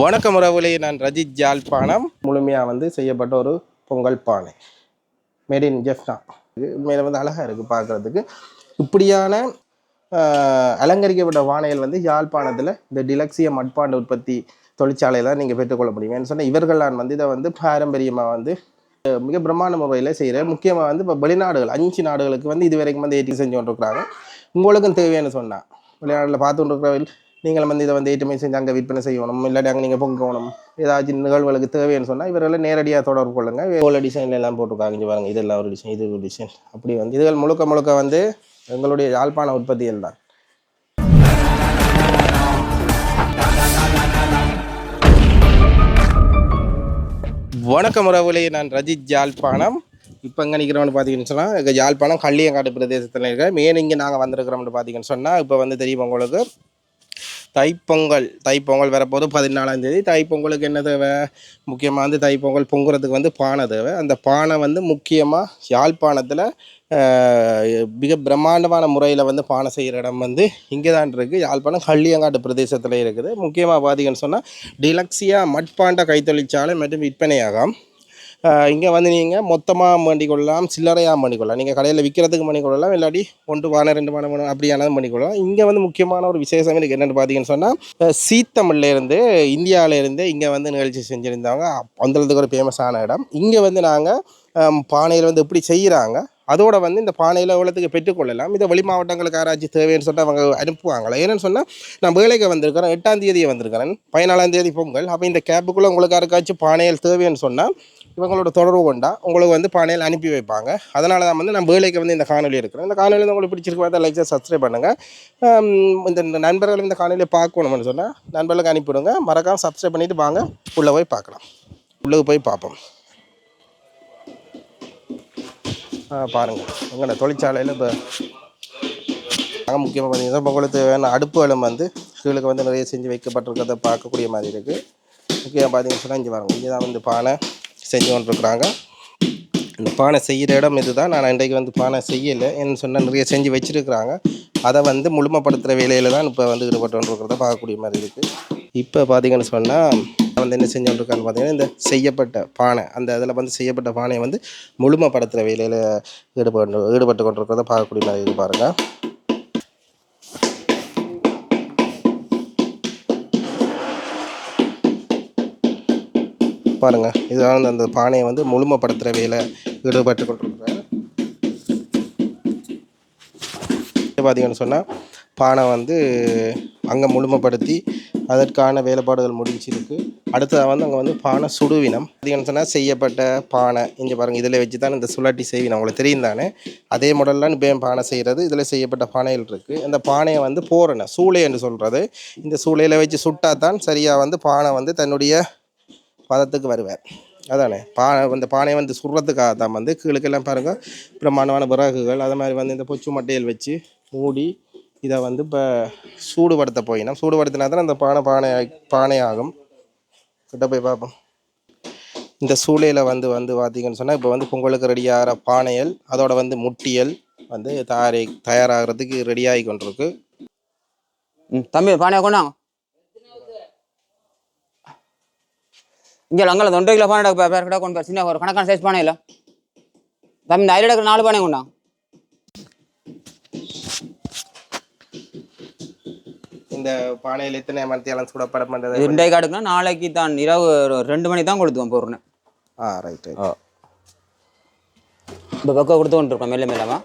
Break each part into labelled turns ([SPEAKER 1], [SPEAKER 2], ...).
[SPEAKER 1] வணக்கம் உறவுகளே நான் ரஜித் ஜாழ்ப்பாணம். முழுமையாக வந்து செய்யப்பட்ட ஒரு பொங்கல் பானை. மேட் இன் ஜெஃப்னா உண்மையில வந்து அழகாக இருக்குது பார்க்குறதுக்கு இப்படியான அலங்கரிக்கப்பட்ட வானைகள் வந்து யாழ்ப்பாணத்தில் இந்த டிலக்ஸிய மட்பாண்ட உற்பத்தி தொழிற்சாலையில் தான் நீங்கள் பெற்றுக்கொள்ள முடியும். ஏன்னு சொன்னால் இவர்களான் வந்து இதை வந்து பாரம்பரியமாக வந்து மிக பிரம்மாண்ட முறையில் செய்கிற முக்கியமாக வந்து இப்போ வெளிநாடுகள் அஞ்சு நாடுகளுக்கு வந்து இது வரைக்கும் வந்து ஏற்றி செஞ்சு கொண்டிருக்கிறாங்க. உங்களுக்கும் தேவைன்னு சொன்னால் வெளிநாட்டில் பார்த்து கொண்டிருக்கிறவர்கள் நீங்கள் வந்து இதை வந்து ஏற்றுமதி செஞ்சு அங்கே விற்பனை செய்யணும். இல்லாட்டி அங்கே நீங்கள் பொங்கணும் ஏதாச்சும் நிகழ்வுகளுக்கு தேவைன்னு சொன்னால் இவர்களை நேரடியாக தொடர்பு கொள்ளுங்கள். ஓல டிசைன்ல எல்லாம் போட்டிருக்காங்க இங்கே பாருங்க இதெல்லாம் ஒரு டிசைன் இது ஒரு டிசைன் அப்படி வந்து இதுகள் முழுக்க முழுக்க வந்து எங்களுடைய யாழ்ப்பாண உற்பத்திகள் தான். வணக்கம் உறவுகளே நான் ரஜித் ஜாழ்ப்பாணம் இப்போ எங்கே நிற்கிறோம்னு பார்த்தீங்கன்னு சொன்னால் இங்கே யாழ்ப்பாணம் கள்ளியங்காடு பிரதேசத்தில் இருக்கிற மேன் இங்கே நாங்கள் வந்திருக்கிறோம்னு பார்த்தீங்கன்னு சொன்னால் இப்போ வந்து தெரியும் உங்களுக்கு? தைப்பொங்கல். தைப்பொங்கல் வரப்போது பதினாலாம் தேதி. தைப்பொங்கலுக்கு என்ன தேவை? முக்கியமாக வந்து தைப்பொங்கல் பொங்குறதுக்கு வந்து பானை தேவை. அந்த பானை வந்து முக்கியமாக யாழ்ப்பாணத்தில் மிக பிரம்மாண்டமான முறையில் வந்து பானை செய்கிற இடம் வந்து இங்கே தான் இருக்குது யாழ்ப்பாணம் கள்ளியங்காட்டு பிரதேசத்தில் இருக்குது. முக்கியமாக பார்த்தீங்கன்னு சொன்னால் டிலக்ஸியா மட்பாண்ட கைத்தொழிற்சாலை மற்றும் விற்பனையாகும். இங்கே வந்து நீங்கள் மொத்தமாக பண்ணிக்கொள்ளலாம் சில்லறையாக பண்ணிக்கொள்ளலாம் நீங்கள் கடையில் விற்கிறதுக்கு பண்ணிக்கொள்ளலாம் இல்லாட்டி ஒன்று பானை ரெண்டு பானை மூணு அப்படியானதும் பண்ணி கொள்ளலாம் இங்கே வந்து முக்கியமான ஒரு விசேஷம் இருக்குது என்னென்னு பார்த்தீங்கன்னு சொன்னால் சீத்தமிழ்லேருந்து இந்தியாவிலேருந்து இங்கே வந்து நிகழ்ச்சி செஞ்சுருந்தாங்க அந்தளவுக்கு ஒரு ஃபேமஸான இடம். இங்கே வந்து நாங்கள் பானையில் வந்து எப்படி செய்கிறாங்க அதோட வந்து இந்த பானையில் எவ்வளோத்துக்கு பெற்றுக்கொள்ளலாம் இதை வெளி மாவட்டங்களுக்கு யாராச்சும் தேவைன்னு சொல்லிட்டு அவங்க அனுப்புவாங்களா. ஏன்னு சொன்னால் நான் வேலைக்கு வந்திருக்கிறேன் எட்டாம் தேதியை வந்திருக்கிறேன் பதினாலாம் தேதி பொங்கல். அப்போ இந்த கேப்புக்குள்ளே உங்களுக்கு யாருக்காச்சும் பானையில் தேவைன்னு சொன்னால் இவங்களோட தொடர்பு கொண்டா உங்களுக்கு வந்து பானையில் அனுப்பி வைப்பாங்க. அதனால தான் வந்து நான் வேலைக்கு வந்து இந்த காணொலி இருக்கிறேன் இந்த காணொலி வந்து உங்களுக்கு பார்த்தா லைக் சப்ஸ்கிரைப் பண்ணுங்கள் இந்த இந்த இந்த காணொலியை பார்க்கணும்னு சொன்னால் நண்பர்களுக்கு அனுப்பிவிடுங்க. மறக்காமல் சப்ஸ்கிரைப் பண்ணிவிட்டு வாங்க. உள்ளே போய் பார்க்கலாம். உள்ளே போய் பார்ப்போம். பாருங்கள் பாருங்க. தொழிற்சாலையில் இப்போ நாங்கள் முக்கியமாக பார்த்தீங்கன்னா பொங்கலுக்கு அடுப்பு அடுப்புகளும் வந்து கீழுக்கு வந்து நிறைய செஞ்சு வைக்கப்பட்டிருக்கிறத பார்க்கக்கூடிய மாதிரி இருக்குது முக்கியமாக பார்த்தீங்கன்னு சொன்னால் இங்கே பாருங்க இங்கே தான் வந்து பானை செஞ்சு கொண்டிருக்கிறாங்க. இந்த பானை செய்கிற இடம் இதுதான். நான் இன்றைக்கு வந்து பானை செய்யலை. என்ன சொன்னால் நிறைய செஞ்சு வச்சுருக்கிறாங்க. அதை வந்து முழுமைப்படுத்துகிற வேலையில் தான் இப்போ வந்து ஈடுபட்டு கொண்டிருக்கிறத பார்க்கக்கூடிய மாதிரி இருக்குது இப்போ பார்த்தீங்கன்னு சொன்னால் வந்து என்ன செஞ்சு பார்த்தீங்கன்னா இந்த செய்யப்பட்ட பானை அந்த இதில் வந்து செய்யப்பட்ட பானையை வந்து முழுமைப்படுத்துகிற வேலையில் ஈடுபட்டு ஈடுபட்டு கொண்டிருக்கிறத பார்க்கக்கூடிய மாதிரி இது பாருங்கள் பாருங்க இதுதான் அந்த பானையை வந்து முழுமைப்படுத்துகிற வேலை ஈடுபட்டு கொண்டிருக்கிறார். பார்த்தீங்கன்னு சொன்னால் பானை வந்து அங்கே முழுமைப்படுத்தி அதற்கான வேலைப்பாடுகள் முடிஞ்சிருக்கு. அடுத்ததாக வந்து அங்கே வந்து பானை சுடுவினம். அதிகம் சொன்னால் செய்யப்பட்ட பானை. இங்கே பாருங்கள் இதில் வச்சு தான் இந்த சுழாட்டி செய்வினம். உங்களுக்கு தெரியும் தானே? அதே மாடல்லாம் இப்போ பானை செய்கிறது இதில் செய்யப்பட்ட பானைகள் இருக்குது இந்த பானையை வந்து போரணை சூளை என்று சொல்கிறது இந்த சூளையில் வச்சு சுட்டா தான் சரியாக வந்து பானை வந்து தன்னுடைய பதத்துக்கு வருவார். அதானே? பானை அந்த பானையை வந்து சுடுறதுக்காக தான் வந்து கீழுக்கெல்லாம் பாருங்கள் பிரம்மாண்டமான விறகுகள் அது மாதிரி வந்து இந்த பொச்சு மட்டையில் வச்சு மூடி இதை வந்து இப்போ சூடுபடுத்த போயினோம். சூடுபடுத்தினா தான் அந்த பானை பானை பானை ஆகும் கிட்ட போய் பார்ப்போம். இந்த சூளையில் வந்து வந்து பார்த்தீங்கன்னு சொன்னால் இப்போ வந்து பொங்கலுக்கு ரெடியாகிற பானையல் அதோட வந்து முட்டியல் வந்து தயாரி தயாராகிறதுக்கு ரெடியாகி கொண்டிருக்கு.
[SPEAKER 2] ம் தம்பி பானையை கொண்டாங்க இங்கே அங்கே தொண்டை கிலோ பானை பேர் பேர் கிட்ட கொண்டு போய் சின்ன ஒரு கணக்கான சைஸ் பானை இல்லை தம்பி இந்த ஐடியா எடுக்கிற நாலு பானை கொண்டாங்க
[SPEAKER 1] இந்த பானையில் எத்தனை மரத்தையெல்லாம் சூடப்பட பண்ணுறது
[SPEAKER 2] இன்றைக்கு அடுக்குனா நாளைக்கு தான் இரவு ரெண்டு மணி தான் கொடுத்துவோம் பொருள்
[SPEAKER 1] ஆ ரைட் ரைட்
[SPEAKER 2] இப்போ பக்கம் கொடுத்து கொண்டு இருக்கோம் மெல்ல மெல்லமா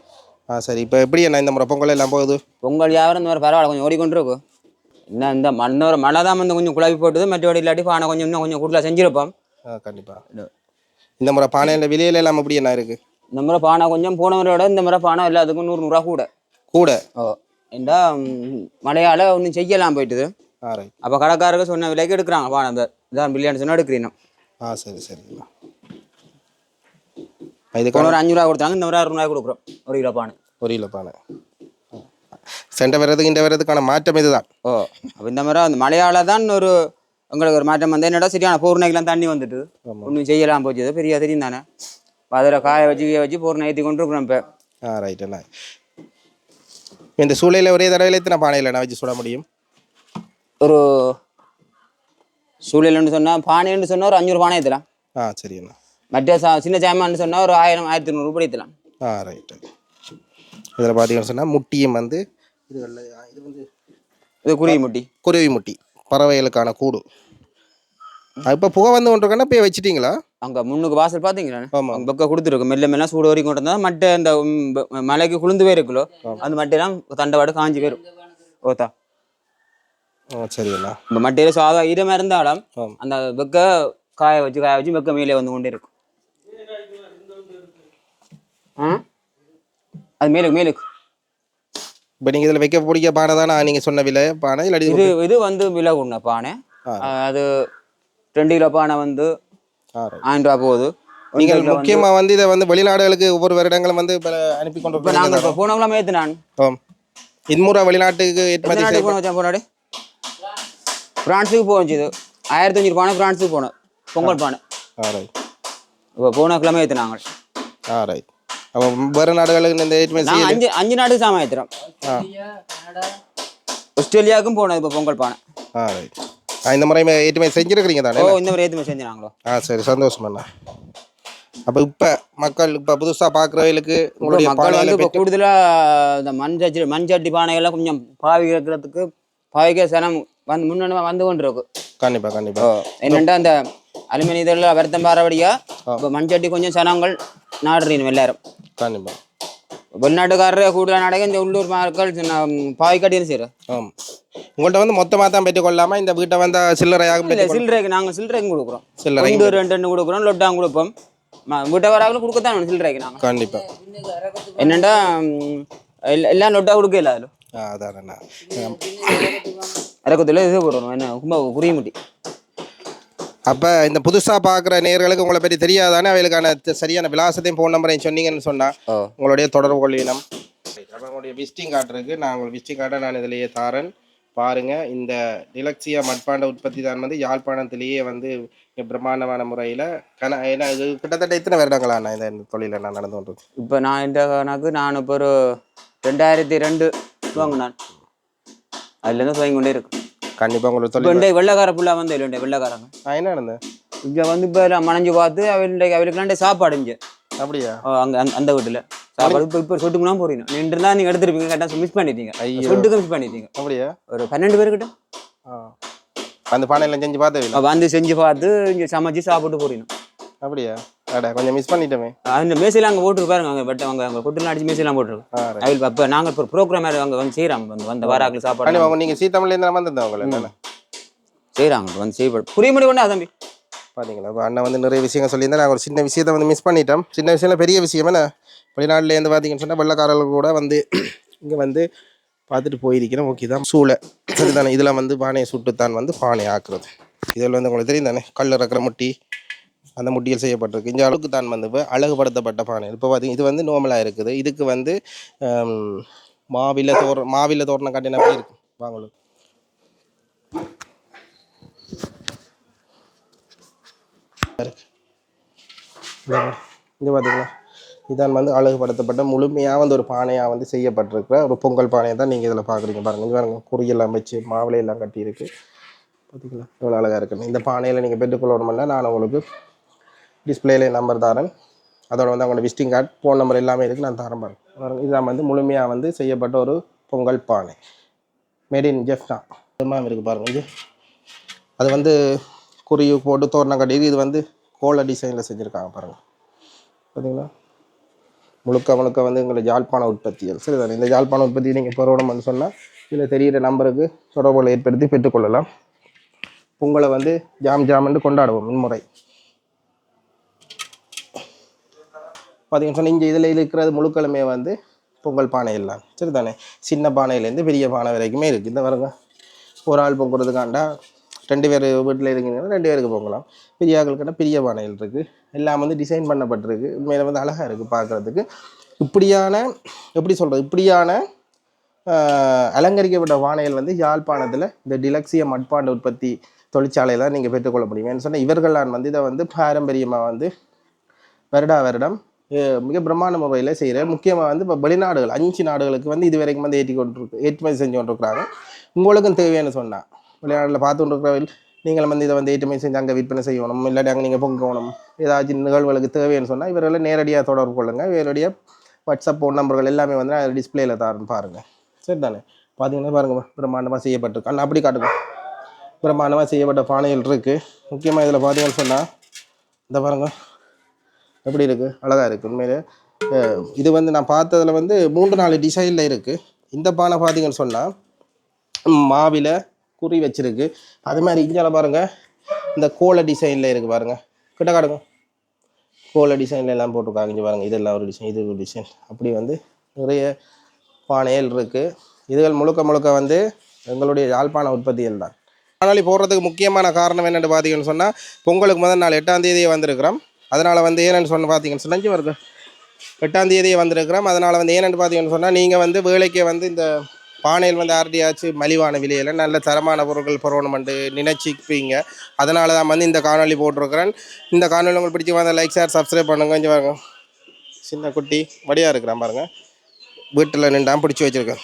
[SPEAKER 1] ஆ சரி. இப்போ எப்படி என்ன இந்த முறை பொங்கல் எல்லாம் போகுது?
[SPEAKER 2] பொங்கல் வியாபாரம் இந்த மாதிரி பரவாயில்ல கொஞ்சம் ஓடிக்கொண்டு இருக்கும் இன்னும் இந்த மண்ண மழை தான் வந்து கொஞ்சம் குழப்பி போட்டுது மற்றபடி இல்லாட்டி பானை கொஞ்சம் இன்னும் கொஞ்சம் கூடுதலாக செஞ்சிருப்போம்.
[SPEAKER 1] ஆ கண்டிப்பாக இந்த முறை பானையில் விலையில எல்லாம் எப்படி என்ன இருக்குது
[SPEAKER 2] இந்த முறை பானை கொஞ்சம் போன முறையோட இந்த முறை பானை எல்லாத்துக்கும் நூறு நூறுரூவா கூட.
[SPEAKER 1] கூட?
[SPEAKER 2] ஓ ஏண்டா மழையால் ஒன்றும் செய்யலாம் போயிட்டுது. அப்போ கடைக்காரருக்கு சொன்ன விலைக்கு எடுக்கிறாங்க. பானை அந்த இதான் பில்லியன் சொன்னால் எடுக்கிறீங்க
[SPEAKER 1] ஆ சரி சரிங்களா
[SPEAKER 2] போன
[SPEAKER 1] இதுக்கான
[SPEAKER 2] ஒரு அஞ்சு ரூபா கொடுத்தாங்க இந்த முறை அறுநூறுவா கொடுக்குறோம். ஒரு கிலோ பானை
[SPEAKER 1] ஒரு கிலோ பானை சென்ட வர்றதுக்கு இந்த வர்றதுக்கான மாற்றம் இதுதான்.
[SPEAKER 2] ஓ அப்போ இந்த மாதிரி அந்த மழையால தான் ஒரு உங்களுக்கு ஒரு மாற்றம் வந்து என்னடா சரியான பூர்ணைக்கெல்லாம் தண்ணி வந்துட்டு ஒன்றும் செய்யலாம் போச்சு பெரிய தெரியும் தானே. அதில் காய வச்சு வச்சு பூர்ணை ஏற்றி கொண்டு இருக்கிறோம் இப்போ.
[SPEAKER 1] ஆ ரைட் இந்த சூளையில் ஒரே தடவையில் எத்தனை பானையில் நான் வச்சு சுட முடியும்.
[SPEAKER 2] ஒரு சூழல்னு சொன்னால் பானைன்னு சொன்னால் ஒரு அஞ்சூறு பானை ஏற்றலாம்.
[SPEAKER 1] ஆ சரிண்ணா
[SPEAKER 2] மற்ற சா சின்ன சாமான்னு சொன்னால் ஒரு ஆயிரம் ஆயிரத்தி நூறு ரூபாய் ஏற்றலாம்.
[SPEAKER 1] ஆ ரைட்டு இதில் பார்த்தீங்கன்னு சொன்னால் முட்டியும் வந்து இது இது வந்து
[SPEAKER 2] இது குருவி முட்டி.
[SPEAKER 1] குருவி முட்டி பறவைகளுக்கான கூடு. இப்போ புகை வந்து கொண்டிருக்கேன்னா போய் வச்சிட்டீங்களா?
[SPEAKER 2] அங்கே முன்னுக்கு வாசல் பார்த்தீங்களா
[SPEAKER 1] ஆமா.
[SPEAKER 2] அங்கே பக்கம் கொடுத்துருக்கு மெல்ல மெல்ல சூடு வரைக்கும் கொண்டு வந்தால் மட்டை ப- மலைக்கு குளிந்து போயிருக்குல்லோ அந்த மட்டையெல்லாம் தண்டவாடு காஞ்சி போயிரும். ஓத்தா.
[SPEAKER 1] சரிண்ணா
[SPEAKER 2] இந்த மட்டையில சாதா ஈரமாக இருந்தாலும். அந்த வெக்க காய வச்சு காய வச்சு வெக்க மேலே வந்து கொண்டே இருக்கும் அது மேலுக்கு மேலுக்கு.
[SPEAKER 1] இப்போ நீங்கள் இதில் வைக்க பிடிக்க பானை தானே? நீங்கள் சொன்ன விலை பானை இல்லாட்டி
[SPEAKER 2] இது இது வந்து விலை உண்ண பானை. அது ரெண்டு கிலோ பானை வந்து ஆயிரம் ரூபா போகுது
[SPEAKER 1] நீங்கள் முக்கியமாக வந்து இதை வந்து வெளிநாடுகளுக்கு ஒவ்வொரு வருடங்களும் வந்து அனுப்பி கொண்டு
[SPEAKER 2] இப்போ நாங்கள் இப்போ போனவங்களாம் ஏற்று நான்?
[SPEAKER 1] ஆம். இன்முறை வெளிநாட்டுக்கு ஏற்றுமதி
[SPEAKER 2] போன வச்சா போனாடி பிரான்ஸுக்கு போச்சு இது ஆயிரத்தி அஞ்சூறு பானை பிரான்ஸுக்கு போனோம். பொங்கல் பானை இப்போ போன கிழமை ஏற்று நாங்கள்.
[SPEAKER 1] ஆ ரைட் அப்போ வேறு நாடுகளுக்கு இந்த ஏற்றுமதி
[SPEAKER 2] அஞ்சு அஞ்சு நாட்டுக்கு சாமான் ஏற்றுறோம் ஆஸ்திரேலியாவுக்கும் போனோம் இப்போ பொங்கல் பானை.
[SPEAKER 1] ஆ ரைட் இந்த முறை ஏற்றுமதி செஞ்சுருக்கிறீங்க தானே?
[SPEAKER 2] ஓ இந்த மாதிரி ஏற்றுமே செஞ்சு நாங்களோ
[SPEAKER 1] ஆ சரி சந்தோஷம் அண்ணா. அப்போ இப்போ மக்கள் இப்போ புதுசாக பார்க்குறவங்களுக்கு உங்களுடைய
[SPEAKER 2] மக்கள் வந்து இப்போ கூடுதலாக இந்த மண் சட்டி மண் சட்டி பானைகள்லாம் கொஞ்சம் பாவிக்கிறதுக்கு பாவிக்க சனம் வந்து முன்னே வந்து கொண்டு இருக்கு
[SPEAKER 1] கண்டிப்பாக கண்டிப்பாக
[SPEAKER 2] என்னென்னா அந்த அலுமினிய இதெல்லாம் வருத்தம் பாரபடியா? இப்போ மண் சட்டி கொஞ்சம் சனங்கள் நாடுறீங்க எல்லாரும்.
[SPEAKER 1] கண்டிப்பாக
[SPEAKER 2] வெளிநாட்டுக்காரரே கூடுதலாக நாடகம் இந்த உள்ளூர் மக்கள் பாவிக்காட்டின்னு செய்கிறோம்
[SPEAKER 1] ஆமாம் உங்கள்கிட்ட வந்து மொத்தமாக தான் பெற்றுக்கொள்ளாமல் இந்த வீட்டை வந்து சில்லறையாக
[SPEAKER 2] இல்லை சில்லறைக்கு நாங்கள் சில்லறைக்கு கொடுக்குறோம்.
[SPEAKER 1] சில்லறை
[SPEAKER 2] ரெண்டு ரெண்டு ரெண்டு கொடுக்குறோம் லொட்டாங்க கொடுப்போம். வீட்டை வராங்களும் கொடுக்கத்தான் வேணும் சில்லறைக்கு நாங்கள்
[SPEAKER 1] கண்டிப்பாக
[SPEAKER 2] என்னென்னா எல்லாம் லொட்டா கொடுக்கல அதில்.
[SPEAKER 1] ஆ அதானண்ணா
[SPEAKER 2] இறக்கத்தில் இது போடணும் என்ன ரொம்ப புரிய முட்டி
[SPEAKER 1] அப்போ இந்த புதுசாக பார்க்குற நேயர்களுக்கு உங்களை பற்றி தெரியாதானே? அவைகளுக்கான த- சரியான விலாசத்தையும் ஃபோன் நம்பரையும் சொன்னீங்கன்னு சொன்னால் உங்களுடைய தொடர்பு கொள்ளினம். உங்களுடைய விசிட்டிங் கார்டு இருக்குது நான் உங்களுக்கு விசிட்டிங் கார்டை நான் இதிலேயே தாரேன். பாருங்கள் இந்த டிலக்ஸியா மட்பாண்ட உற்பத்தி தான் வந்து யாழ்ப்பாணத்திலேயே வந்து பிரம்மாண்டமான முறையில் கன ஏன்னா இது கிட்டத்தட்ட எத்தனை வருடங்களா நான் இந்த தொழிலில் நான் நடந்து கொண்டிருக்கு
[SPEAKER 2] இப்போ நான் இந்த கணக்கு நான் இப்போ ஒரு ரெண்டாயிரத்தி ரெண்டு வாங்கினான் அதுலேருந்து துவங்கி கொண்டே இருக்கு.
[SPEAKER 1] கண்டிப்பாக உங்களுக்கு
[SPEAKER 2] இந்த வெள்ளைக்கார புள்ளா வந்து இல்லை வெள்ளைக்காரங்க.
[SPEAKER 1] நான் என்ன நடந்தேன்
[SPEAKER 2] இங்கே வந்து இப்போ எல்லாம் மனைஞ்சு பார்த்து அவளுடைய அவளுக்குலாம் சாப்பாடு இங்கே.
[SPEAKER 1] அப்படியா?
[SPEAKER 2] அங்கே அந்த வீட்டில். சாப்பாடு இப்போ இப்போ சொட்டுக்குலாம் போறீங்க. நின்று இருந்தால் நீங்கள் எடுத்துருப்பீங்க கரெக்டாக மிஸ் பண்ணிட்டீங்க.
[SPEAKER 1] ஐயோ.
[SPEAKER 2] சொட்டுக்கு மிஸ் பண்ணிட்டீங்க.
[SPEAKER 1] அப்படியா?
[SPEAKER 2] ஒரு பன்னெண்டு பேர்கிட்ட
[SPEAKER 1] ஆ. அந்த பானையெல்லாம் செஞ்சு பார்த்தவில்லை
[SPEAKER 2] வந்து செஞ்சு பார்த்து இங்கே சமைச்சு சாப்பிட்டு போறீங்க.
[SPEAKER 1] அப்படியா? அட கொஞ்சம் மிஸ் பண்ணிட்டோமே.
[SPEAKER 2] அந்த மேசையில் அங்கே போட்டுருப்பாருங்க அங்கே பட் அங்கே அங்கே கொட்டுலாம் அடிச்சு மேசையெல்லாம் போட்டுருக்கு.
[SPEAKER 1] ஆ right.
[SPEAKER 2] அவள் இப்போ நாங்கள் இப்போ ப்ரோக்ராம் அங்கே வந்து செய்கிறோம் வந்து வந்த வாராக்கள் சாப்பாடு
[SPEAKER 1] கண்டிப்பாக நீங்கள் சீத்தமிழ்லேருந்து வந்திருந்தவங்கள என்னென்ன
[SPEAKER 2] செய்கிறாங்க வந்து செய்யப்படும் புரிய முடியும் கொண்டா தம்பி.
[SPEAKER 1] பார்த்தீங்களா இப்போ அண்ணன் வந்து நிறைய விஷயங்கள் சொல்லியிருந்தேன் நாங்கள் ஒரு சின்ன விஷயத்தை வந்து மிஸ் பண்ணிட்டோம். சின்ன விஷயம் பெரிய விஷயம் என்ன? வெளிநாட்டிலேருந்து பார்த்தீங்கன்னு சொன்னால் வெள்ளக்காரர்கள் கூட வந்து இங்கே வந்து பார்த்துட்டு போயிருக்கிறோம் ஓகே தான். சூளை. சரிதானே? இதில் வந்து பானையை சுட்டுத்தான் வந்து பானை ஆக்குறது. இதில் வந்து உங்களுக்கு தெரியும் தானே? கல் இறக்குற முட்டி அந்த முட்டியில் செய்யப்பட்டிருக்கு. இந்த அளவுக்கு தான் வந்து இப்போ அழகுபடுத்தப்பட்ட பானை. இப்போ பார்த்தீங்க இது வந்து நோமலாக இருக்குது. இதுக்கு வந்து மாவில தோற மாவில தோரணம் கட்டின அப்படி இருக்கு. வாங்களுக்கு இந்த இது பார்த்தீங்களா இதான் வந்து அழகுபடுத்தப்பட்ட முழுமையாக வந்து ஒரு பானையாக வந்து செய்யப்பட்டிருக்கிற ஒரு பொங்கல் பானையை தான் நீங்கள் இதில் பார்க்குறீங்க பாருங்கள் இங்க பாருங்கள் குறியெல்லாம் வச்சு மாவிலையெல்லாம் கட்டியிருக்கு. பார்த்தீங்களா எவ்வளோ அழகாக இருக்குன்னு. இந்த பானையில் நீங்கள் பெற்றுக்கொள்ளணும்னா நான் உங்களுக்கு டிஸ்பிளேல நம்பர் தரேன். அதோட வந்து அவங்களோட விசிட்டிங் கார்டு ஃபோன் நம்பர் எல்லாமே இருக்குது நான் தரேன் பாருங்கள் இதுதான் வந்து முழுமையாக வந்து செய்யப்பட்ட ஒரு பொங்கல் பானை. மேட் இன் ஜெஃப்னா இதுமாதிரி இருக்குது பாருங்கள் இது. அது வந்து குறி போட்டு தோரணம் கட்டி இது வந்து கோல டிசைனில் செஞ்சுருக்காங்க பாருங்கள் பார்த்தீங்களா முழுக்க முழுக்க வந்து எங்களை ஜாழ்ப்பாண உற்பத்திகள். சரிதானே இந்த ஜாழ்ப்பாண உற்பத்தி நீங்கள் பெறணும்னு சொன்னால் இதில் தெரிகிற நம்பருக்கு தொடர்புகளை ஏற்படுத்தி பெற்றுக்கொள்ளலாம். பொங்கலை வந்து ஜாம் ஜாம்னு கொண்டாடுவோம் முன்முறை. பார்த்தீங்கன்னு சொன்னால் இங்கே இதில் இருக்கிறது முழுக்களுமே வந்து பொங்கல் பானையெல்லாம். சரி தானே சின்ன பானையிலேருந்து பெரிய பானை வரைக்குமே இருக்குது இந்த வருங்க ஒரு ஆள் பொங்குறதுக்காண்டா ரெண்டு பேர் வீட்டில் இருக்கீங்கன்னா ரெண்டு பேருக்கு பொங்கலாம். பிரியாக்களுக்கான பெரிய பானைகள் இருக்குது எல்லாம் வந்து டிசைன் பண்ணப்பட்டிருக்கு. உண்மையில வந்து அழகாக இருக்குது பார்க்குறதுக்கு இப்படியான எப்படி சொல்கிறது இப்படியான அலங்கரிக்கப்பட்ட பானைகள் வந்து யாழ்ப்பாணத்தில் இந்த டிலக்ஸிய மட்பாண்ட உற்பத்தி தொழிற்சாலையில் தான் நீங்கள் பெற்றுக்கொள்ள முடியும். ஏன்னு சொன்னால் இவர்களான் வந்து இதை வந்து பாரம்பரியமாக வந்து வருடா வருடம் மிக பிரம்மாண்ட முறையில் செய்கிற முக்கியமாக வந்து இப்போ வெளிநாடுகள் அஞ்சு நாடுகளுக்கு வந்து இது வரைக்கும் வந்து ஏற்றி கொண்டிருக்கு ஏற்றுமதி செஞ்சு கொண்டிருக்கிறாங்க. உங்களுக்கும் தேவையான சொன்னால் வெளிநாட்டில் பார்த்து கொண்டிருக்கிறவர்கள் நீங்களும் வந்து இதை வந்து ஏற்றுமதி செஞ்சு அங்கே விற்பனை செய்யணும் இல்லாட்டி அங்கே நீங்கள் பொங்கணும் ஏதாச்சும் நிகழ்வுகளுக்கு தேவைன்னு சொன்னால் இவர்களை நேரடியாக தொடர்பு கொள்ளுங்கள் இவருடைய வாட்ஸ்அப் ஃபோன் நம்பர்கள் எல்லாமே வந்து நான் டிஸ்பிளேயில் தரேன் பாருங்கள் சரி தானே பார்த்தீங்கன்னா பாருங்கள் பிரம்மாண்டமாக செய்யப்பட்டிருக்கு. அண்ணா அப்படி காட்டுங்க. பிரம்மாண்டமாக செய்யப்பட்ட பானைகள் இருக்குது முக்கியமாக இதில் பார்த்தீங்கன்னு சொன்னால் இந்த பாருங்கள் எப்படி இருக்குது அழகாக இருக்குது உண்மையிலே. இது வந்து நான் பார்த்ததில் வந்து மூன்று நாலு டிசைனில் இருக்குது இந்த பானை பார்த்தீங்கன்னு சொன்னால் மாவில குறி வச்சிருக்கு. அது மாதிரி இஞ்சால பாருங்க. இந்த கோல டிசைனில் இருக்குது பாருங்கள் கிட்ட காடுங்க கோல டிசைனில் எல்லாம் போட்டிருக்காங்க. இங்கே பாருங்கள் இதெல்லாம் ஒரு டிசைன் இது ஒரு டிசைன் அப்படி வந்து நிறைய பானைகள் இருக்குது இதுகள் முழுக்க முழுக்க வந்து எங்களுடைய யாழ்ப்பாண உற்பத்திகள் தான் காணொலி போடுறதுக்கு முக்கியமான காரணம் என்னென்னு பார்த்தீங்கன்னு சொன்னால் பொங்கலுக்கு முதல் நாள் எட்டாம் தேதியே வந்திருக்கிறோம். அதனால் வந்து ஏன்னு சொன்ன பார்த்தீங்கன்னு சொன்னா இங்க எட்டாம் தேதியே வந்திருக்கிறோம். அதனால் வந்து ஏன்னு பார்த்தீங்கன்னு சொன்னால் நீங்கள் வந்து வேலைக்கு வந்து இந்த பானையில் வந்து ஆர்டியாச்சு மலிவான விலையில் நல்ல தரமான பொருட்கள் பரவணுமெண்டு நினைச்சிப்பீங்க. அதனால தான் வந்து இந்த காணொளி போட்டிருக்கிறேன். இந்த காணொளி உங்களுக்கு பிடிச்சி வந்தால் லைக் ஷேர் சப்ஸ்கிரைப் பண்ணுங்க. கொஞ்சம் பாருங்க. சின்ன குட்டி வடியாக இருக்கிறான் பாருங்கள் வீட்டில் நின்றான் பிடிச்சி வச்சுருக்கேன்.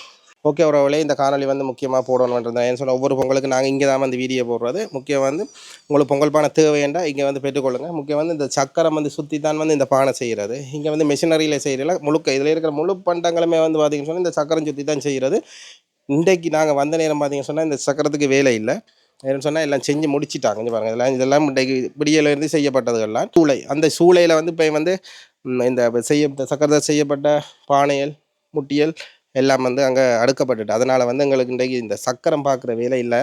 [SPEAKER 1] ஓகே உறவுகளே இந்த காணொளி வந்து முக்கியமாக போடணுன்றது ஏன்னு சொன்னால் ஒவ்வொரு பொங்கலுக்கு நாங்கள் இங்கே தான் வந்து வீடியோ போடுறது. முக்கியம் வந்து உங்களுக்கு பொங்கல் பானை தேவையண்டா இங்கே வந்து பெற்றுக்கொள்ளுங்கள் முக்கியம் வந்து இந்த சக்கரம் வந்து சுற்றி தான் வந்து இந்த பானை செய்கிறது இங்கே வந்து மிஷினரியில் செய்கிறல முழுக்க இதில் இருக்கிற முழு பண்டங்களுமே வந்து பார்த்தீங்கன்னு சொன்னால் இந்த சக்கரம் சுற்றி தான் செய்கிறது இன்றைக்கு நாங்கள் வந்த நேரம் பார்த்தீங்கன்னு சொன்னால் இந்த சக்கரத்துக்கு வேலை இல்லை. ஏன்னு சொன்னால் எல்லாம் செஞ்சு முடிச்சிட்டாங்க. இங்க பாருங்க இதெல்லாம் இதெல்லாம் இன்றைக்கு விடியலேருந்து செய்யப்பட்டதுகள்லாம். சூளை அந்த சூளையில் வந்து இப்போ வந்து இந்த செய்ய இந்த சக்கரத்தை செய்யப்பட்ட பானையல் முட்டியல் எல்லாம் வந்து அங்கே அடுக்கப்பட்டுட்டு. அதனால் வந்து எங்களுக்கு இன்றைக்கு இந்த சக்கரம் பார்க்குற வேலை இல்லை.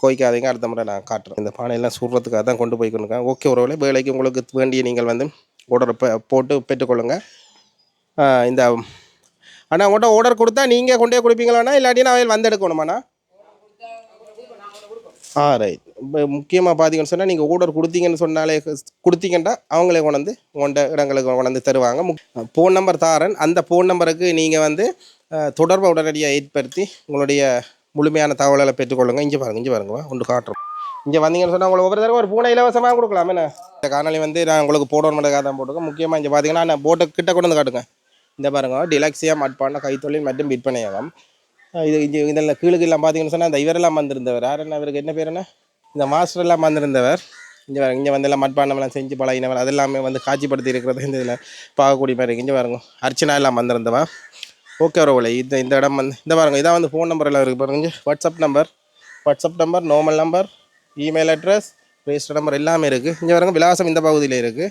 [SPEAKER 1] கோய்க்காதீங்க அடுத்த முறை நான் காட்டுறேன். இந்த பானையெல்லாம் சுடுறதுக்காக தான் கொண்டு போய் கொண்டுருக்கேன். ஓகே ஒரு வேலைக்கு உங்களுக்கு வேண்டிய நீங்கள் வந்து ஆர்டர் போட்டு பெற்றுக்கொள்ளுங்கள் இந்த அண்ணா உங்கள்கிட்ட ஆர்டர் கொடுத்தா நீங்கள் கொண்டே கொடுப்பீங்களாண்ணா? இல்லாட்டி நான் வந்து எடுக்கணுமாண்ணா ஆ ரைட் இப்போ முக்கியமாக பார்த்தீங்கன்னு சொன்னால் நீங்கள் ஆர்டர் கொடுத்தீங்கன்னு சொன்னாலே கொடுத்தீங்கன்னா அவங்களே கொண்டாந்து உங்கள்கிட்ட இடங்களுக்கு கொண்டாந்து தருவாங்க. ஃபோன் நம்பர் தாரன். அந்த ஃபோன் நம்பருக்கு நீங்கள் வந்து தொடர்பை உடனடியாக ஏற்படுத்தி உங்களுடைய முழுமையான தகவல்களை பெற்றுக்கொள்ளுங்க. இங்கே பாருங்க இங்கே பாருங்க ஒன்று காட்டுறோம். இங்கே வந்தீங்கன்னு சொன்னால் உங்களுக்கு ஒவ்வொரு தடவை ஒரு பூனை இலவசமாக கொடுக்கலாம். என்ன? இந்த காணொலி வந்து நான் உங்களுக்கு போடணுன்றதுக்காக தான் போட்டுருக்கேன் முக்கியமாக இங்கே பார்த்தீங்கன்னா நான் போட்டை கிட்ட கொண்டு வந்து காட்டுங்க. இந்த பாருங்க டிலக்ஸியா மட்பாண்ட கைத்தொழில் மற்றும் விற்பனையகம் இது இது இங்கே இதில் கீழுக்கு எல்லாம் பார்த்தீங்கன்னு சொன்னால் இந்த இவரெல்லாம் வந்திருந்தவர். யார் என்ன இவருக்கு? என்ன பேர் என்ன இந்த மாஸ்டர் எல்லாம் வந்திருந்தவர். இங்கே பாருங்க இங்கே வந்து எல்லாம் மட்பாண்டம்லாம் செஞ்சு பழகினவர். அதெல்லாமே வந்து காட்சிப்படுத்தி இருக்கிறது இந்த இதில் பார்க்கக்கூடிய மாதிரி இருக்குது இங்கே பாருங்க அர்ச்சனா எல்லாம் வந்திருந்தவா ஓகே உறவுகளை இந்த இந்த இடம் வந்து இந்த பாருங்க இதான் வந்து ஃபோன் நம்பர் எல்லாம் இருக்குது பாருங்க WhatsApp number WhatsApp number normal number email address register number எல்லாமே இருக்குது இங்கே பாருங்க விலாசம் இந்த பகுதியில் இருக்குது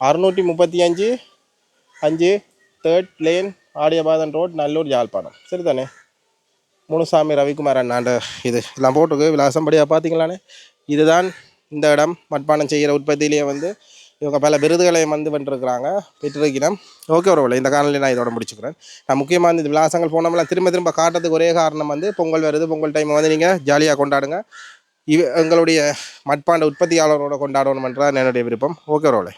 [SPEAKER 1] அறுநூற்றி முப்பத்தி அஞ்சு அஞ்சு third lane Adiyapathan road Nallur Yazhpanam. சரிதானே? முனுசாமி ரவிக்குமார் அண்ணாண்ட இது எல்லாம் போட்டுருக்கு. விலாசம்படியாக பார்த்தீங்களானே? இதுதான் இந்த இடம். மட்பானம் செய்கிற உற்பத்தியிலேயே வந்து இவங்க பல விருதுகளையும் வந்து வென்றிருக்கிறாங்க. பெற்றிருக்கிறோம் ஓகே ஒரு இந்த காலையில் நான் இதோட முடிச்சுக்கிறேன். நான் முக்கியமாக இந்த விலாசங்கள் போனோம்லாம் திரும்ப திரும்ப காட்டுறதுக்கு ஒரே காரணம் வந்து பொங்கல் வருது. பொங்கல் டைம் வந்து நீங்கள் ஜாலியாக கொண்டாடுங்க. இவ எங்களுடைய மட்பாண்ட உற்பத்தியாளரோட கொண்டாடணுமன்றது என்னுடைய விருப்பம். ஓகே ரோலே